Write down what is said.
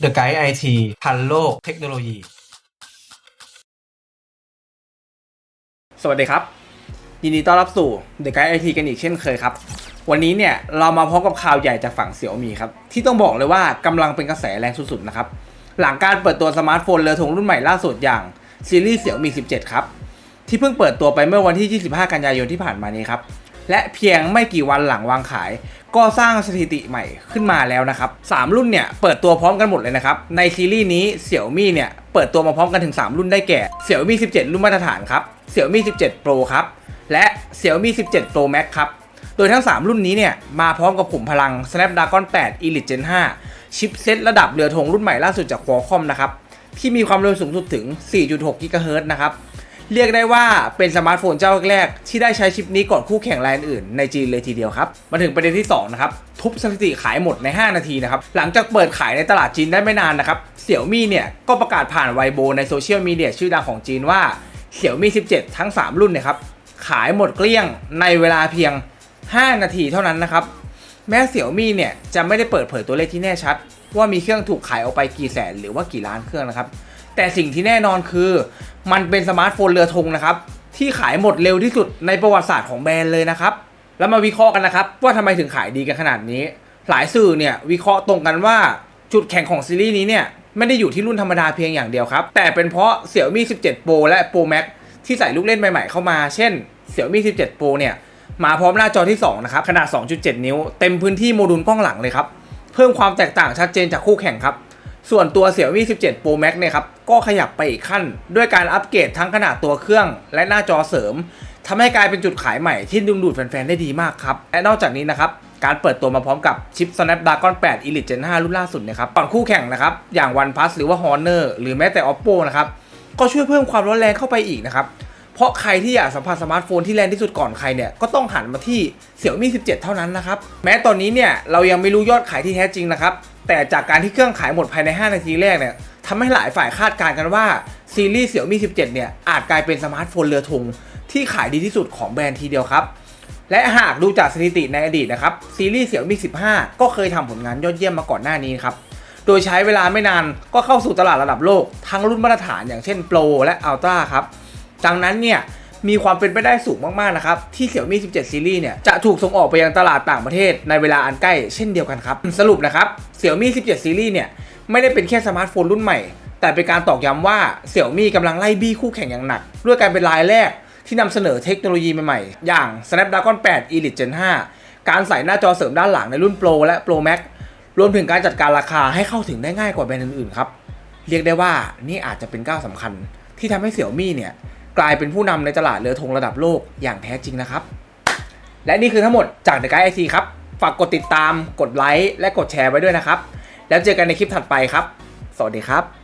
The Guide IT ทันโลกเทคโนโลยี สวัสดีครับ ยินดีต้อนรับสู่ The Guide IT กันอีกเช่นเคยครับ วันนี้เนี่ยเรามาพร้อกับข่าวใหญ่จากฝั่งเสี่ยวมีครับ ที่ต้องบอกเลยว่ากำลังเป็นกระแสแรงสุดๆนะครับ หลังการเปิดตัวสมาร์ทโฟนเรือธงรุ่นใหม่ล่าสุดอย่างซีรีส์เสี่ยวมี 17 ครับ ที่เพิ่งเปิดตัวไปเมื่อวันที่ 25 กันยายนที่ผ่านมานี้ครับและเพียงไม่กี่วันหลังวางขาย ก็สร้างสถิติใหม่ขึ้นมาแล้วนะครับ 3 รุ่นเนี่ยเปิดตัวพร้อมกันหมดเลยนะครับ ในซีรีส์นี้เสี่ยวมี่เนี่ยเปิดตัวมาพร้อมกันถึง 3 รุ่นได้แก่เสี่ยวมี่17 รุ่นมาตรฐานครับเสี่ยวมี่17 Pro ครับ และเสี่ยวมี่17 Pro Max ครับ โดยทั้ง 3 รุ่นนี้เนี่ยมาพร้อมกับขุมพลัง Snapdragon 8 Elite Gen 5 ชิปเซตระดับเรือธงรุ่นใหม่ล่าสุดจาก Qualcomm นะครับที่มีความเร็วสูงสุดถึง 4.6 GHz นะครับ เรียกได้ว่าเป็นสมาร์ทโฟนเจ้าแรกที่ได้ใช้ชิปนี้ก่อนคู่แข่งรายอื่นในจีนเลยทีเดียวครับ มาถึงประเด็นที่2นะครับทุบสถิติขายหมดใน 5 นาทีนะครับ หลังจากเปิดขายในตลาดจีนได้ไม่นานนะครับเสี่ยวมี่เนี่ยก็ประกาศผ่านไวโบในโซเชียลมีเดียชื่อดังของจีนว่าเสี่ยวมี่ 17 ทั้ง 3 รุ่นเนี่ยครับขายหมดเกลี้ยงในเวลาเพียง 5 นาทีเท่านั้นนะครับแม้เสี่ยวมี่เนี่ยจะไม่ได้เปิดเผยตัวเลขที่แน่ชัด ว่ามีเครื่องถูกขายออกไปกี่แสนหรือว่ากี่ล้านเครื่องนะครับแต่สิ่งที่แน่นอนคือ มันเป็นสมาร์ทโฟนเรือธงนะครับ ที่ขายหมดเร็วที่สุดในประวัติศาสตร์ของแบรนด์เลยนะครับ แล้วมาวิเคราะห์กันนะครับ ว่าทำไมถึงขายดีกันขนาดนี้ หลายสื่อเนี่ยวิเคราะห์ตรงกันว่าจุดแข็งของซีรีส์นี้เนี่ยไม่ได้อยู่ที่รุ่นธรรมดาเพียงอย่างเดียวครับ แต่เป็นเพราะเสี่ยวมี่17 Pro และ Pro Max ที่ใส่ลูกเล่นใหม่ๆเข้ามา เช่นเสี่ยวมี่17 Pro เนี่ย มาพร้อมหน้าจอที่ 2 นะครับ ขนาด 2.7 นิ้ว เต็มพื้นที่โมดูลกล้องหลังเลยครับ เพิ่มความแตกต่างชัดเจนจากคู่แข่งครับ ส่วนตัว Xiaomi 17 Pro Max เนี่ยครับ ก็ขยับไปอีกขั้น ด้วยการอัปเกรดทั้งขนาดตัวเครื่อง และหน้าจอเสริมทำให้กลายเป็นจุดขายใหม่ที่ดึงดูดแฟนๆได้ดีมากครับ และนอกจากนี้นะครับการเปิดตัวมาพร้อมกับชิป Snapdragon 8 Elite Gen 5 รุ่นล่าสุดนะครับก่อนคู่แข่งนะครับ อย่าง OnePlus หรือว่า Honor หรือแม้แต่ Oppo นะครับ ก็ช่วยเพิ่มความร้อนแรงเข้าไปอีกนะครับ เพราะใครที่อยากสัมผัสสมาร์ทโฟนที่แรงที่สุดก่อนใครเนี่ย ก็ต้องหันมาที่ Xiaomi 17 เท่านั้นนะครับ แม้ตอนนี้เนี่ย เรายังไม่รู้ยอดขายที่แท้จริงนะครับ แต่จากการที่เครื่องขายหมดภายใน 5 นาทีแรกเนี่ยทำให้หลายฝ่ายคาดการณ์กันว่า ซีรีส์ Xiaomi 17 เนี่ย อาจกลายเป็นสมาร์ทโฟนเรือธงที่ขายดีที่สุดของแบรนด์ทีเดียวครับ และหากดูจากสถิติในอดีตนะครับ ซีรีส์ Xiaomi 15 ก็เคยทำผลงานยอดเยี่ยมมาก่อนหน้านี้ครับ โดยใช้เวลาไม่นานก็เข้าสู่ตลาดระดับโลก ทั้งรุ่นมาตรฐานอย่างเช่น Pro และ Ultra ครับดังนั้นเนี่ย มีความเป็นไปได้สูงมากๆนะครับที่ Xiaomi 17 ซีรีส์เนี่ยจะถูกส่งออกไปยังตลาดต่างประเทศในเวลาอันใกล้เช่นเดียวกันครับ สรุปนะครับ Xiaomi 17 ซีรีส์เนี่ยไม่ได้เป็นแค่สมาร์ทโฟนรุ่นใหม่ แต่เป็นการตอกย้ำว่า Xiaomi กำลังไล่บี้คู่แข่งอย่างหนัก ด้วยการเป็นรายแรกที่นำเสนอเทคโนโลยีใหม่ๆ อย่าง Snapdragon 8 Elite Gen 5 การใส่หน้าจอเสริมด้านหลังในรุ่น Pro และ Pro Max รวมถึงการจัดการราคาให้เข้าถึงได้ง่ายกว่าแบรนด์อื่นๆครับ เรียกได้ว่านี่อาจจะเป็นก้าวสำคัญที่ทำให้เสี่ยวมี่เนี่ย กลายเป็นผู้นำในตลาดเรือธงระดับโลกอย่างแท้จริงนะครับ และนี่คือทั้งหมดจากเดอะไกด์ไอทีครับ ฝากกดติดตาม กดไลค์ และกดแชร์ไว้ด้วยนะครับ แล้วเจอกันในคลิปถัดไปครับ สวัสดีครับ